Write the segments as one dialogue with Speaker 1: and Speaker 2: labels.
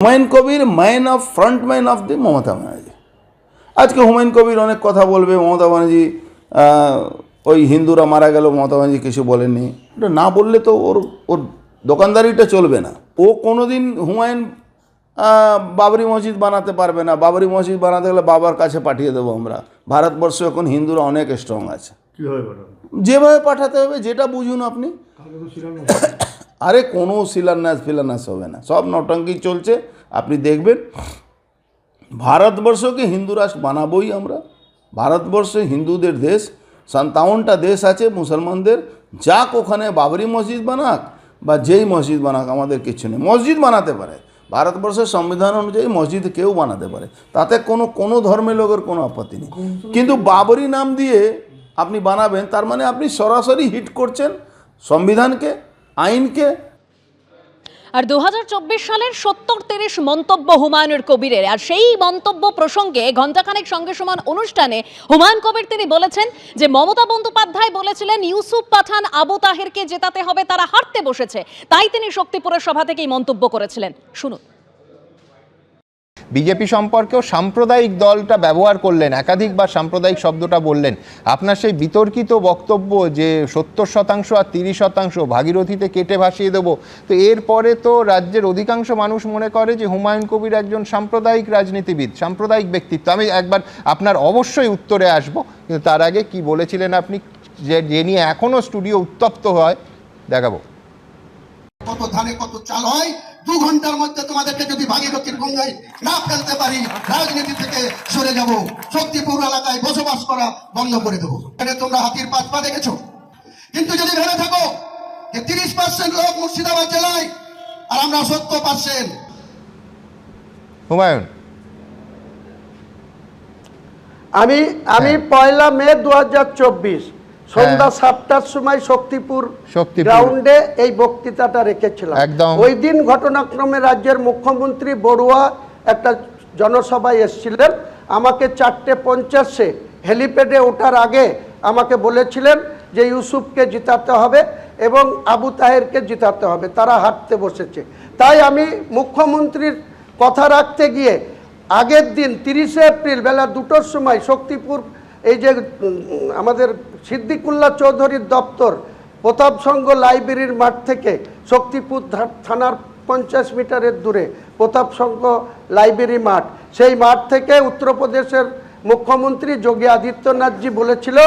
Speaker 1: Humayun Kabir man of, front man of the Mamata Banerjee. আজকে হুমায়ুন কবির অনেক কথা বলবে, মমতা ব্যানার্জি ওই হিন্দুরা মারা গেল, মমতা ব্যানার্জি কিছু বলেনি ওটা না বললে তো ওর ওর দোকানদারিটা চলবে না। ও কোনোদিন হুমায়ুন বাবরি মসজিদ বানাতে পারবে না। বাবরি মসজিদ বানাতে গেলে বাবার কাছে পাঠিয়ে দেবো আমরা। ভারতবর্ষ এখন হিন্দুরা অনেক স্ট্রং আছে।
Speaker 2: কীভাবে
Speaker 1: যেভাবে পাঠাতে হবে যেটা বুঝুন আপনি। আরে কোনো শিলান্যাস ফিলান্যাস হবে না। সব নটঙ্কি চলছে। আপনি দেখবেন ভারতবর্ষকে হিন্দু রাষ্ট্র বানাবোই আমরা। ভারতবর্ষে হিন্দুদের দেশ সান্তাউনটা দেশ আছে মুসলমানদের। যাক ওখানে বাবরি মসজিদ বানাক বা যেই মসজিদ বানাক আমাদের কিছু নেই। মসজিদ বানাতে পারে। ভারতবর্ষের সংবিধান অনুযায়ী মসজিদ কেউ বানাতে পারে। তাতে কোনো কোনো ধর্মের লোকের কোনো আপত্তি নেই। কিন্তু বাবরি নাম দিয়ে আপনি বানাবেন, তার মানে আপনি সরাসরি হিট করছেন সংবিধানকে, আইনকে।
Speaker 3: আর দু হাজার চব্বিশ সালের সত্তর তিরিশ মন্তব্য হুমায়ুনের কবিরের, আর সেই মন্তব্য প্রসঙ্গে ঘণ্টাখানেক সঙ্গে সমান অনুষ্ঠানে হুমায়ুন কবির তিনি বলেছেন যে মমতা বন্দ্যোপাধ্যায় বলেছিলেন, ইউসুফ পাঠান আবু তাহেরকে জেতাতে হবে, তারা হারতে বসেছে। তাই তিনি শক্তিপুরের সভা থেকেই মন্তব্য করেছিলেন। শুনুন।
Speaker 4: বিজেপি সম্পর্কেও সাম্প্রদায়িক দলটা ব্যবহার করলেন, একাধিকবার সাম্প্রদায়িক শব্দটা বললেন। আপনার সেই বিতর্কিত বক্তব্য যে সত্তর শতাংশ আর তিরিশ শতাংশ ভাগীরথীতে কেটে ভাসিয়ে দেবো, তো এরপরে তো রাজ্যের অধিকাংশ মানুষ মনে করে যে হুমায়ুন কবির একজন সাম্প্রদায়িক রাজনীতিবিদ, সাম্প্রদায়িক ব্যক্তিত্ব। আমি একবার আপনার অবশ্যই উত্তরে আসব, কিন্তু তার আগে কি বলেছিলেন আপনি যে নিয়ে এখনও স্টুডিও উত্তপ্ত হয়, দেখাবো।
Speaker 5: কত ধানে কত চাল হয়? দু ঘণ্টার মধ্যে তোমাদেরকে যদি ভাগীরথীর গঙ্গায় না ফেলতে পারি রাজনীতি থেকে সরে যাব। শক্তিপুর এলাকায় বসবাস করা বন্ধ করে দেবো। এখানে তোমরা হাতির পাঁচ পা দেখেছ? কিন্তু যদি ভেবে থাকো যে তিরিশ পার্সেন্ট লোক মুর্শিদাবাদ জেলায় আর আমরা সত্তর পার্সেন্ট।
Speaker 4: হুমায়ুন।
Speaker 6: আমি আমি পয়লা মে দু হাজার চব্বিশ। সন্ধ্যা সাতটার সময় শক্তিপুর। গ্রাউন্ডে এই বক্তৃতাটা রেখেছিলাম।
Speaker 4: একদম।
Speaker 6: ওই দিন ঘটনাক্রমে রাজ্যের মুখ্যমন্ত্রী বড়ুয়া একটা জনসভায় এসেছিলেন। আমাকে চারটে পঞ্চাশে হেলিপ্যাডে ওঠার আগে আমাকে বলেছিলেন যে ইউসুফকে জিতাতে হবে এবং আবু তাহেরকে জিতাতে হবে। তারা হাঁটতে বসেছে। তাই আমি মুখ্যমন্ত্রীর কথা রাখতে গিয়ে আগের দিন তিরিশে এপ্রিল বেলা দুটোর সময় শক্তিপুর এই যে আমাদের সিদ্দিকুল্লাহ চৌধুরীর দপ্তর প্রতাপ লাইব্রেরির মাঠ থেকে শক্তিপুর থানার পঞ্চাশ মিটারের দূরে প্রতাপ লাইব্রেরি মাঠ। সেই মাঠ থেকে উত্তরপ্রদেশের মুখ্যমন্ত্রী যোগী আদিত্যনাথজি বলেছিল,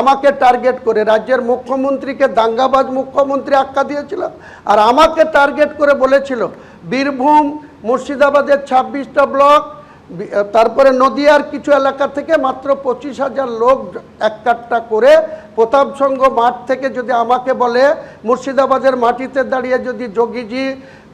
Speaker 6: আমাকে টার্গেট করে। রাজ্যের মুখ্যমন্ত্রীকে দাঙ্গাবাজ মুখ্যমন্ত্রী আখ্যা দিয়েছিল আর আমাকে টার্গেট করে বলেছিল, বীরভূম মুর্শিদাবাদের ছাব্বিশটা ব্লক তারপরে নদিয়ার কিছু এলাকা থেকে মাত্র পঁচিশ হাজার লোক এক করে প্রতাপ মাঠ থেকে যদি আমাকে বলে, মুর্শিদাবাদের মাটিতে দাঁড়িয়ে যদি যোগীজি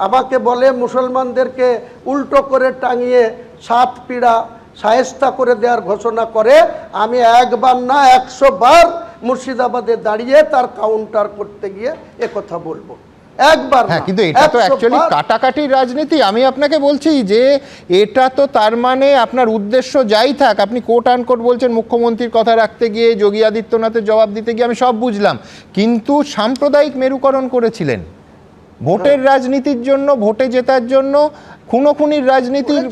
Speaker 6: আমাকে বলে, মুসলমানদেরকে উল্টো করে টাঙিয়ে সাত পীড়া সায়স্তা করে দেওয়ার ঘোষণা করে, আমি একবার না একশো বার মুর্শিদাবাদে দাঁড়িয়ে তার কাউন্টার করতে গিয়ে কথা বলব। একবার
Speaker 4: হ্যাঁ কিন্তু এটা তো অ্যাকচুয়ালি কাটাকাটির রাজনীতি। আমি আপনাকে বলছি যে এটা তো তার মানে আপনার উদ্দেশ্য যাই থাক আপনি কোট আনকোট বলছেন মুখ্যমন্ত্রীর কথা রাখতে গিয়ে যোগী আদিত্যনাথের জবাব দিতে গিয়ে আমি সব বুঝলাম। কিন্তু সাম্প্রদায়িক মেরুকরণ করেছিলেন। ভোটের
Speaker 6: হ্যাঁ।
Speaker 4: রাজনীতির জন্য ভোটে জেতার জন্য খুনোখুনির রাজনীতির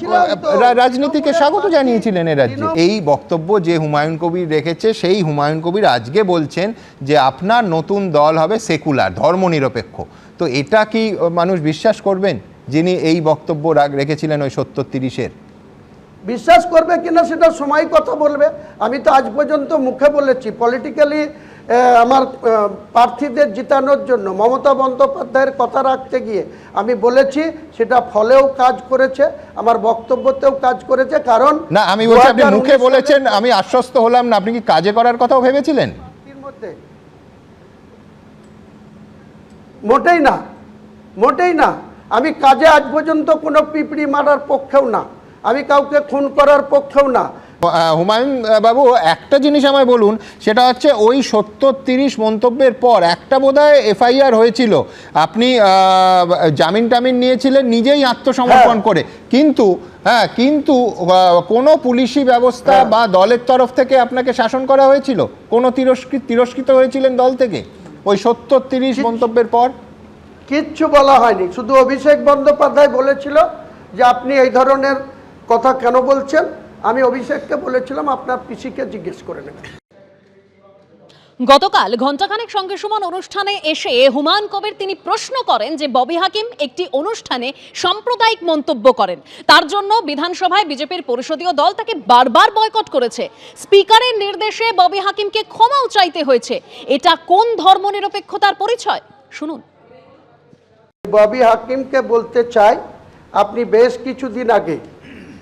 Speaker 4: রাজনীতিকে স্বাগত জানিয়েছিলেন এ রাজ্যে। এই বক্তব্য যে হুমায়ুন কবির রেখেছে সেই হুমায়ুন কবির আজকে বলছেন যে আপনার নতুন দল হবে সেকুলার ধর্মনিরপেক্ষ। তো এটা কি মানুষ বিশ্বাস করবেন যিনি এই বক্তব্য রাগ রেখেছিলেন ওই সত্তর তিরিশের?
Speaker 6: বিশ্বাস করবে কিনা সেটা সময় কথা বলবে। আমি তো আজ পর্যন্ত মুখে বলেছি পলিটিক্যালি আমার প্রার্থীদের জিতানোর জন্য মমতা বন্দ্যোপাধ্যায়ের কথা রাখতে গিয়ে আমি বলেছি সেটা ফলেও কাজ করেছে আমার বক্তব্যতেও কাজ করেছে কারণ
Speaker 4: না আমি বলছি আপনি মুখে বলেছেন আমি আশ্বস্ত হলাম না আপনি কি কাজে করার কথাও ভেবেছিলেন?
Speaker 6: মধ্যে মোটেই না মোটেই না। আমি কাজে আজ পর্যন্ত কোনো পিঁপড়ি মারার পক্ষেও না। আমি কাউকে খুন করার পক্ষেও না।
Speaker 4: হুমায়ুন বাবু একটা জিনিস আমায় বলুন সেটা হচ্ছে ওই সত্তর তিরিশ মন্তব্যের পর একটা বোধহয় এফআইআর হয়েছিল। আপনি জামিন টামিন নিয়েছিলেন নিজেই আত্মসমর্পণ
Speaker 6: হ্যাঁ।
Speaker 4: করে। কিন্তু হ্যাঁ কিন্তু কোনো পুলিশি ব্যবস্থা
Speaker 6: হ্যাঁ।
Speaker 4: বা দলের তরফ থেকে আপনাকে শাসন করা হয়েছিল? কোনো তিরস্কৃত তিরস্কৃত হয়েছিলেন দল থেকে? ওই সত্তর তিরিশ মন্তব্যের পর?
Speaker 6: কিচ্ছু বলা হয়নি। শুধু অভিষেক বন্দ্যোপাধ্যায় বলেছিল যে আপনি এই ধরনের কথা কেন বলছেন? আমি অভিষেককে বলেছিলাম আপনার পিসিকে জিজ্ঞেস করে নেবেন।
Speaker 3: গতকাল ঘণ্টাখানেক সঙ্গে সমান অনুষ্ঠানে এসে হুমায়ুন কবির তিনি প্রশ্ন করেন যে ববি হাকিম একটি অনুষ্ঠানে সাম্প্রদায়িক মন্তব্য করেন। তার জন্য বিধানসভায় বিজেপির পরিষদীয় দল তাকে বারবার বয়কট করেছে। স্পিকারের নির্দেশে ববি হাকিমকে ক্ষমাও চাইতে হয়েছে। এটা কোন ধর্মনিরপেক্ষতার পরিচয়? শুনুন।
Speaker 6: ববি হাকিমকে বলতে চাই, আপনি বেশ কিছুদিন আগে,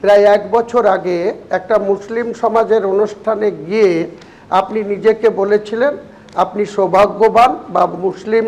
Speaker 6: প্রায় এক বছর আগে একটা মুসলিম সমাজের অনুষ্ঠানে গিয়ে আপনি নিজেকে বলেছিলেন, আপনি সৌভাগ্যবান বা মুসলিম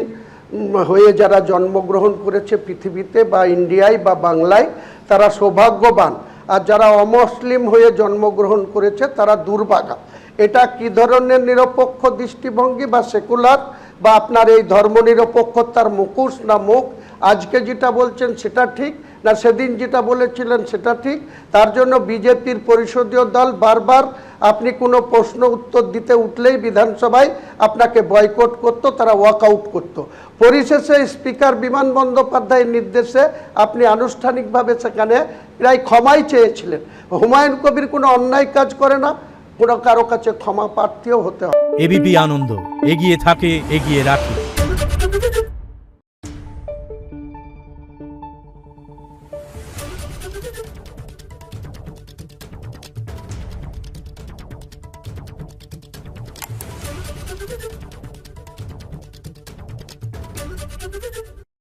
Speaker 6: হয়ে যারা জন্মগ্রহণ করেছে পৃথিবীতে বা ইন্ডিয়ায় বা বাংলায়, তারা সৌভাগ্যবান। আর যারা অমুসলিম হয়ে জন্মগ্রহণ করেছে, তারা দুর্ভাগা। এটা কি ধরনের নিরপেক্ষ দৃষ্টিভঙ্গি বা সেকুলার বা আপনার এই ধর্মনিরপেক্ষতার মুখোশ না মুখ? আজকে যেটা বলছেন, সেটা ঠিক। না, সেদিন যেটা বলেছিলেন সেটা ঠিক। তার জন্য বিজেপির পরিষদীয় দল বারবার আপনি কোনো প্রশ্ন উত্তর দিতে উঠলেই বিধানসভায় আপনাকে বয়কট করত, তারা ওয়াক আউট করত। পরিশেষে স্পিকার বিমান বন্দ্যোপাধ্যায়ের নির্দেশে আপনি আনুষ্ঠানিকভাবে সেখানে প্রায় ক্ষমাই চেয়েছিলেন। হুমায়ুন কবির কোনো অন্যায় কাজ করে না, কোনো কারও কাছে ক্ষমা প্রার্থীও হতে হয়
Speaker 2: এবিপি আনন্দ, এগিয়ে থাকে, এগিয়ে রাখে। Thank you.